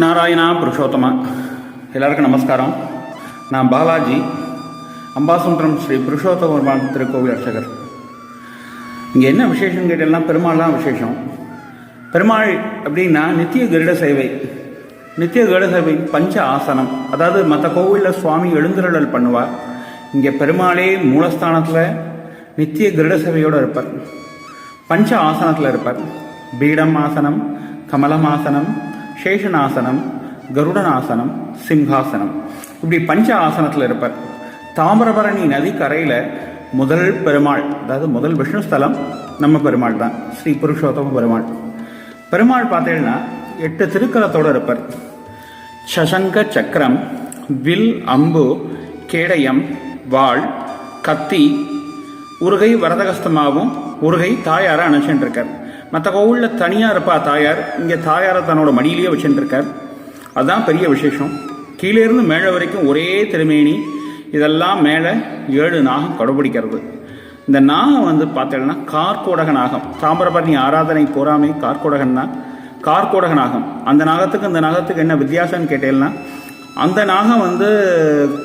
நாராயணா புருஷோத்தமா. எல்லாருக்கும் நமஸ்காரம். நான் பாலாஜி அம்பாசுந்தரம் ஸ்ரீ புருஷோத்தமர்மான் திருக்கோவில் அர்ச்சகர். இங்கே என்ன விசேஷம் கேட்டீங்கன்னா பெருமாள் தான் விசேஷம். பெருமாள் அப்படின்னா நித்திய கருட சேவை. நித்திய கருட சேவை பஞ்ச ஆசனம். அதாவது மற்ற கோவிலில் சுவாமி எழுந்திரளல் பண்ணுவார். இங்கே பெருமாளே மூலஸ்தானத்தில் நித்திய கருட சேவையோடு இருப்பார். பஞ்ச ஆசனத்தில் இருப்பார். பீடம் ஆசனம் கமலம் ஆசனம் சேஷனாசனம் கருடனாசனம் சிம்ஹாசனம் இப்படி பஞ்ச ஆசனத்தில் இருப்பார். தாமிரபரணி நதி கரையில் முதல் பெருமாள் அதாவது முதல் விஷ்ணு ஸ்தலம் நம்ம பெருமாள் தான். ஸ்ரீ புருஷோத்தம பெருமாள். பெருமாள் பார்த்தீங்கன்னா எட்டு திருக்கலத்தோடு இருப்பார். சசங்க சக்கரம் வில் அம்பு கேடயம் வாள் கத்தி உருகை வரதகஸ்தமாகவும் உருகை தாயாரை அணைச்சிட்டு இருக்கார் மற்ற கோவிலில் தனியாக இருப்பா தாயார் இங்கே தாயாரை தன்னோட மடியிலேயே வச்சுட்டுருக்கார் அதுதான் பெரிய விசேஷம். கீழே இருந்து மேலே வரைக்கும் ஒரே திருமேனி இதெல்லாம் மேலே ஏழு நாகம் கடைபிடிக்கிறது. இந்த நாகம் வந்து பார்த்தீங்கன்னா கார்கோடக நாகம். தாமிரபரணி ஆராதனை போறாமே கார்கோடகன் தான். கார்கோடக நாகம். அந்த நாகத்துக்கு இந்த நாகத்துக்கு என்ன வித்தியாசம்னு கேட்டேன்னா அந்த நாகம் வந்து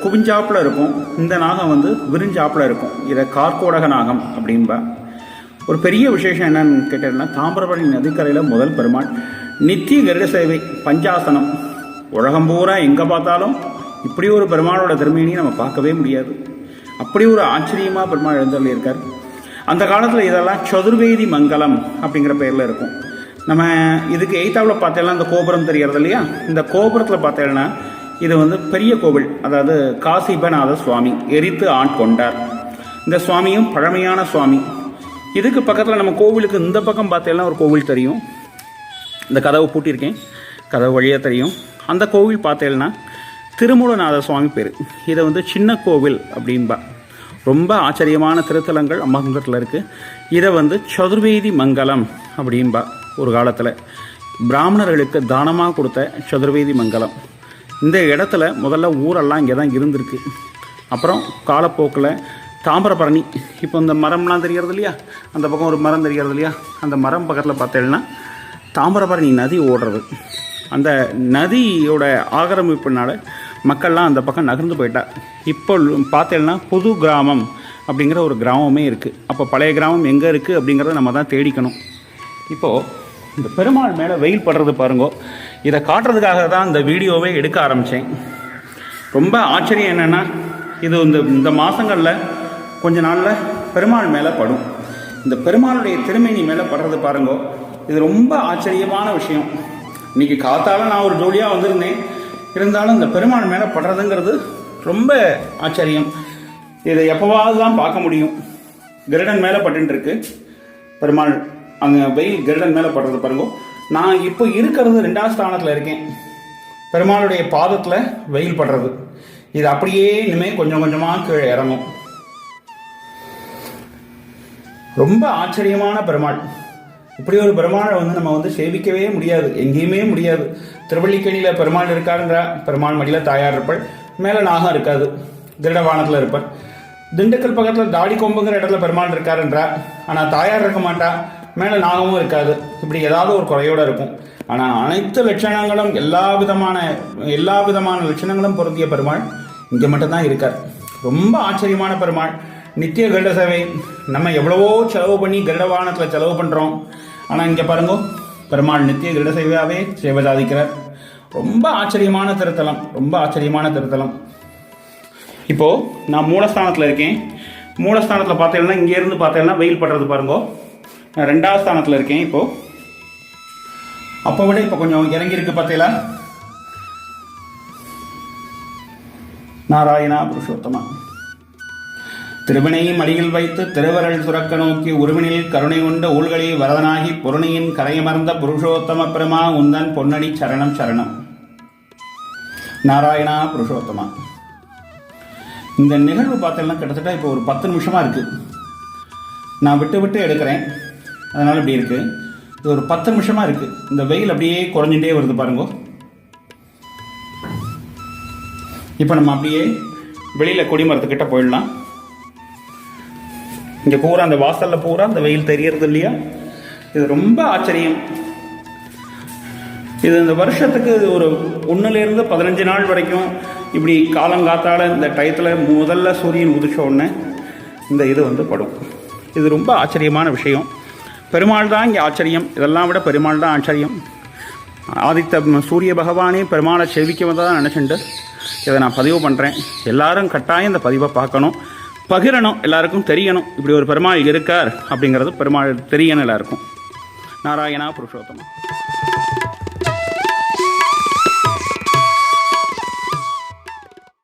குவிஞ்சாப்பில் இருக்கும் இந்த நாகம் வந்து விரிஞ்சாப்பில் இருக்கும். இதை கார்கோடக நாகம் அப்படின்பா. ஒரு பெரிய விசேஷம் என்னன்னு கேட்டீங்கன்னா தாமிரபரணி நதிக்கரையில் முதல் பெருமாள். நித்திய கருட சேவை பஞ்சாசனம். உலகம் பூரா எங்கே பார்த்தாலும் இப்படி ஒரு பெருமாளோட திருமேனியை நம்ம பார்க்கவே முடியாது. அப்படி ஒரு ஆச்சரியமாக பெருமாள் எழுந்தள்ளியிருக்கார் இருக்கார் அந்த காலத்தில் இதெல்லாம் சதுர்வேதி மங்கலம் அப்படிங்கிற பேரில் இருக்கும். நம்ம இதுக்கு எய்த்தாவில் பார்த்தேன்னா இந்த கோபுரம் தெரியறது இல்லையா? இந்த கோபுரத்தில் பார்த்தேன்னா இது வந்து பெரிய கோவில். அதாவது காசிபநாத சுவாமி எரித்து ஆட்கொண்டார் இந்த சுவாமியும் பழமையான சுவாமி. இதுக்கு பக்கத்தில் நம்ம கோவிலுக்கு இந்த பக்கம் பார்த்தேன்னா ஒரு கோவில் தெரியும். இந்த கதவை பூட்டியிருக்கேன். கதவு வழியாக தெரியும். அந்த கோவில் பார்த்தேன்னா திருமூலநாத சுவாமி பேர். இதை வந்து சின்ன கோவில் அப்படின்பா. ரொம்ப ஆச்சரியமான திருத்தலங்கள் அம்பாசுந்தரத்தில் இருக்குது இதை வந்து சதுர்வேதி மங்கலம் அப்படின்பா ஒரு காலத்தில். பிராமணர்களுக்கு தானமாக கொடுத்த சதுர்வேதி மங்கலம். இந்த இடத்துல முதல்ல ஊரெல்லாம் இங்கே தான் இருந்திருக்கு. அப்புறம் காலப்போக்கில் தாமிரபரணி இப்போ இந்த மரம்லாம் தெரியறது இல்லையா? அந்த பக்கம் ஒரு மரம் தெரியறது இல்லையா? அந்த மரம் பக்கத்தில் பார்த்தேன்னா தாமிரபரணி நதி ஓடுறது. அந்த நதியோட ஆக்கிரமிப்புனால மக்கள்லாம் அந்த பக்கம் நகர்ந்து போயிட்டா. இப்போ பார்த்தேன்னா புது கிராமம் அப்படிங்கிற ஒரு கிராமமே இருக்குது அப்போ பழைய கிராமம் எங்கே இருக்குது அப்படிங்கிறத நம்ம தான் தேடிக்கணும். இப்போது இந்த பெருமாள் மேலே வெயில் படுறது பாருங்கோ. இதை காட்டுறதுக்காக தான் இந்த வீடியோவே எடுக்க ஆரம்பித்தேன் ரொம்ப ஆச்சரியம் என்னென்னா இது இந்த இந்த மாதங்களில் கொஞ்ச நாளில் பெருமாள் மேலே படும். இந்த பெருமாளுடைய திருமேனி மேலே படுறது பாருங்கோ இது ரொம்ப ஆச்சரியமான விஷயம். இன்னைக்கு காத்தால நான் ஒரு ஜோடியாக வந்திருந்தேன். இருந்தாலும் இந்த பெருமாள் மேலே படுறதுங்கிறது ரொம்ப ஆச்சரியம். இதை எப்போவாவது தான் பார்க்க முடியும். கிருடன் மேலே பட்டுருக்கு பெருமாள் அங்கே வெயில் கிருடன் மேலே படுறது பாருங்க. நான் இப்போ இருக்கிறது ரெண்டாவது ஸ்தானத்தில் இருக்கேன். பெருமாளுடைய பாதத்தில் வெயில் படுறது. இது அப்படியே இனிமேல் கொஞ்சம் கொஞ்சமாக கீழே இறங்கும். ரொம்ப ஆச்சரியமான பெருமாள். இப்படி ஒரு பெருமாளை வந்து நம்ம வந்து சேவிக்கவே முடியாது எங்கேயுமே முடியாது. திருவள்ளிக்கணியில் பெருமாள் இருக்காருங்கிற. பெருமாள் மடியில் தாயார் இருப்பாள். மேலே நாகம் இருக்காது. திருடவானத்தில் இருப்பார். திண்டுக்கல் பக்கத்தில் தாடி கொம்புங்கிற இடத்துல பெருமாள் இருக்காருன்றா. ஆனால் தாயார் இருக்க மாட்டா. மேலே நாகமும் இருக்காது. இப்படி ஏதாவது ஒரு குறையோட இருக்கும். ஆனால் அனைத்து லட்சணங்களும் எல்லா விதமான எல்லா விதமான லட்சணங்களும் பொருந்திய பெருமாள் இங்கே மட்டும்தான் இருக்கார். ரொம்ப ஆச்சரியமான பெருமாள். நித்திய கருட சேவை. நம்ம எவ்வளவோ செலவு பண்ணி கருடவானத்தில் செலவு பண்ணுறோம் ஆனால் இங்கே பாருங்க பெருமாள் நித்திய கருட சேவையாகவே சேவை சாதிக்கிறார் ரொம்ப ஆச்சரியமான திருத்தலம் ரொம்ப ஆச்சரியமான திருத்தலம். இப்போது நான் மூலஸ்தானத்தில் இருக்கேன். மூலஸ்தானத்தில் பார்த்தீங்கன்னா இங்கேருந்து பார்த்தீங்கன்னா வெயில் படுறது பாருங்கோ. நான் ரெண்டாவது ஸ்தானத்தில் இருக்கேன் இப்போது அப்போ விட இப்போ கொஞ்சம் இறங்கியிருக்கு பார்த்தீங்களா? நாராயணா புருஷோத்தமா. திருவினையும் அடியில் வைத்து திருவரல் சுரக்க நோக்கி உருவினில் கருணை கொண்ட ஊழ்களில் வரதனாகி பொருணையின் கரையமர்ந்த புருஷோத்தம பெருமா உந்தன் பொன்னடி சரணம் சரணம். நாராயணா புருஷோத்தமா. இந்த நிகழ்வு பார்த்தீங்கன்னா கிட்டத்தட்ட இப்போ ஒரு பத்து நிமிஷமாக இருக்கு. நான் விட்டு விட்டு எடுக்கிறேன். அதனால் இப்படி இருக்கு. இது ஒரு பத்து நிமிஷமாக இருக்கு. இந்த வெயில் அப்படியே குறைஞ்சிட்டே வருது பாருங்க. இப்போ நம்ம அப்படியே வெளியில் கொடிமரத்துக்கிட்ட போயிடலாம். இங்கே பூரா அந்த வாசலில் பூரா அந்த வெயில் தெரியறது இல்லையா? இது ரொம்ப ஆச்சரியம். இது இந்த வருஷத்துக்கு ஒரு ஒன்றுலேருந்து பதினஞ்சு நாள் வரைக்கும் இப்படி காலங்காத்தால் இந்த டயத்தில் முதல்ல சூரியன் உதிச்ச உடனே இந்த இது வந்து படும். இது ரொம்ப ஆச்சரியமான விஷயம். பெருமாள் தான் இங்கே ஆச்சரியம். இதெல்லாம் விட பெருமாள் தான் ஆச்சரியம். ஆதித்த சூரிய பகவானே பெருமாளை சேவிக்க தான் நினச்சிண்டு. இதை நான் பதிவு பண்ணுறேன் எல்லாரும் கட்டாயம் இந்த பதிவை பார்க்கணும். பகிரணும் எல்லாருக்கும் தெரியணும் இப்படி ஒரு பெருமாள் இருக்கார் அப்படிங்கிறது பெருமாள் தெரியணும் எல்லாருக்கும். நாராயணா புருஷோத்தமன்